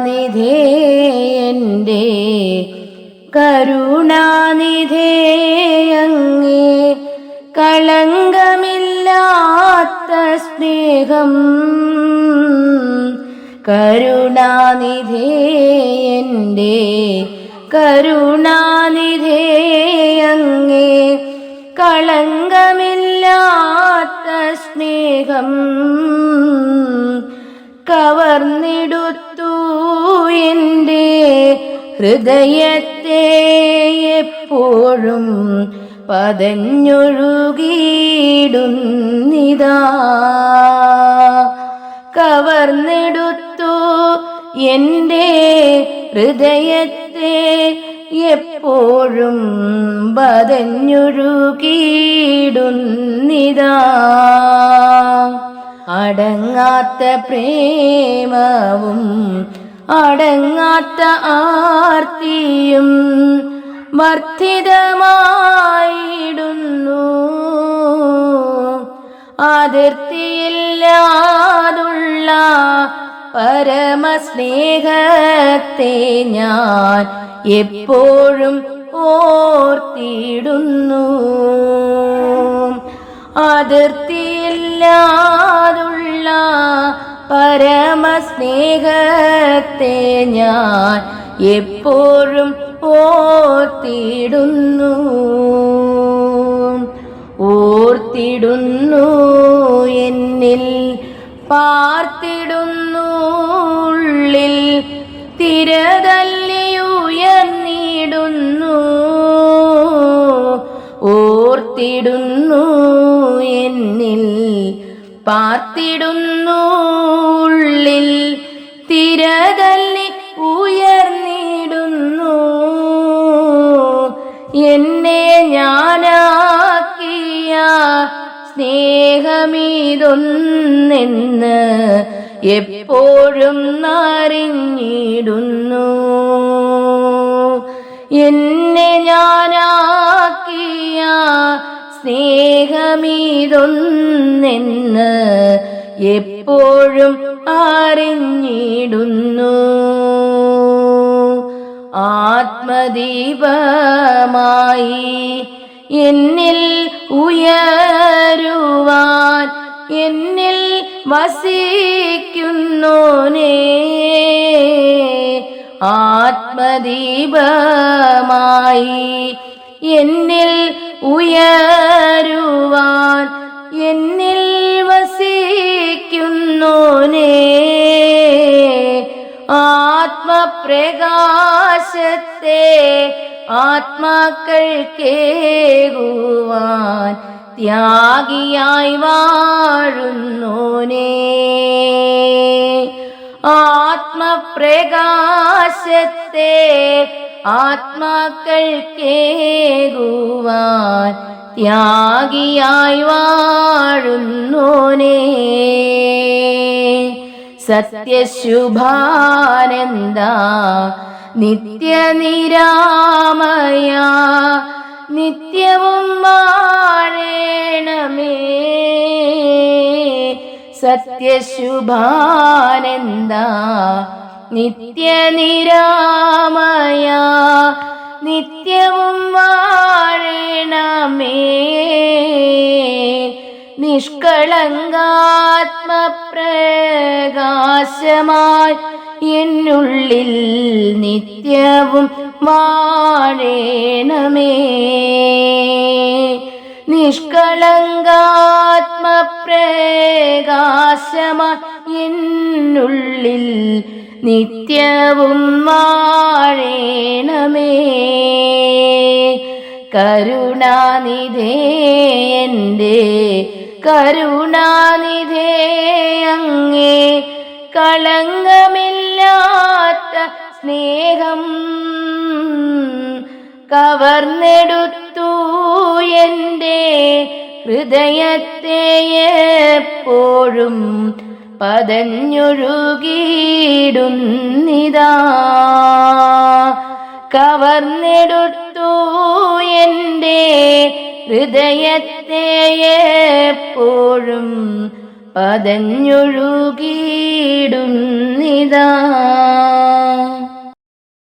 കരുണാനിധേ എന്റെ കളങ്കമില്ലാത്ത സ്നേഹം കരുണാനിധേ എന്റെ കളങ്കമില്ലാത്ത സ്നേഹം കവർന്നിടുത്തു എന്റെ ഹൃദയത്തെ എപ്പോഴും പതഞ്ഞൊഴുകിയിടുന്നിതാ. കവർന്നെടുത്തു എന്റെ ഹൃദയത്തെ എപ്പോഴും പതഞ്ഞൊഴുകിയിടുന്നിതാ. അടങ്ങാത്ത പ്രേമവും അടങ്ങാത്ത ആർത്തിയും വർദ്ധിതമായിടുന്നു. അതിർത്തിയില്ലാതുള്ള പരമസ്നേഹത്തെ ഞാൻ എപ്പോഴും ഓർത്തിടുന്നു. അതിർത്തിയില്ലാതുള്ള പരമസ്നേഹത്തെ ഞാൻ എപ്പോഴും ഓർത്തിടുന്നു. ഓർത്തിടുന്നു എന്നിൽ പാർത്തിടുന്നു പാർത്തിടുന്നു ഉള്ളിൽ തിരതല്ലി ഉയർന്നിടുന്നു. എന്നെ ഞാനാക്കിയ സ്നേഹമിതൊന്നെന്ന് എപ്പോഴും നറിഞ്ഞിടുന്നു. എന്നെ ഞാനാക്കിയ സ്നേഹമിതൊന്നെന്ന് എപ്പോഴും അറിഞ്ഞിടുന്നു. ആത്മദീപമായി എന്നിൽ ഉയരുവാൻ എന്നിൽ വസിക്കുന്നോനേ. ആത്മദീപമായി എന്നിൽ ഉയരുവാൻ എന്നിൽ വസിക്കുന്നോനേ. ആത്മപ്രകാശത്തെ ആത്മാക്കൾക്കേകുവാൻ ത്യാഗിയായി വാഴുന്നോനേ. ആത്മപ്രകാശത്തെ ആത്മാക്കൾക്കേകുവാൻ ത്യാഗിയായി വാഴുന്നോനേ. സത്യശുഭാനന്ദ നിത്യനിരാമയ നിത്യവും വാഴേണമേ സത്യശുഭാനന്ദ നിത്യനിരാമയ നിത്യവും വാഴണമേ. നിഷ്കളങ്കാത്മപ്രകാശമായി എന്നുള്ളിൽ നിത്യവും വാഴേണമേ. നിഷ്കളങ്കാത്മപ്രകാശമായി എന്നുള്ളിൽ നിത്യവും വാഴേണമേ. കരുണാനിധേ എന്റെ കരുണാനിധേ അങ്ങേ. കളങ്കമില്ലാത്ത സ്നേഹം കവർന്നെടുത്തു എന്റെ ഹൃദയത്തെ എപ്പോഴും പതഞ്ഞൊഴുകിയിടുന്നിതാ. കവർന്നെടുത്തു എന്റെ ഹൃദയത്തെ എപ്പോഴും പതഞ്ഞൊഴുകിയിടുന്നിതാ.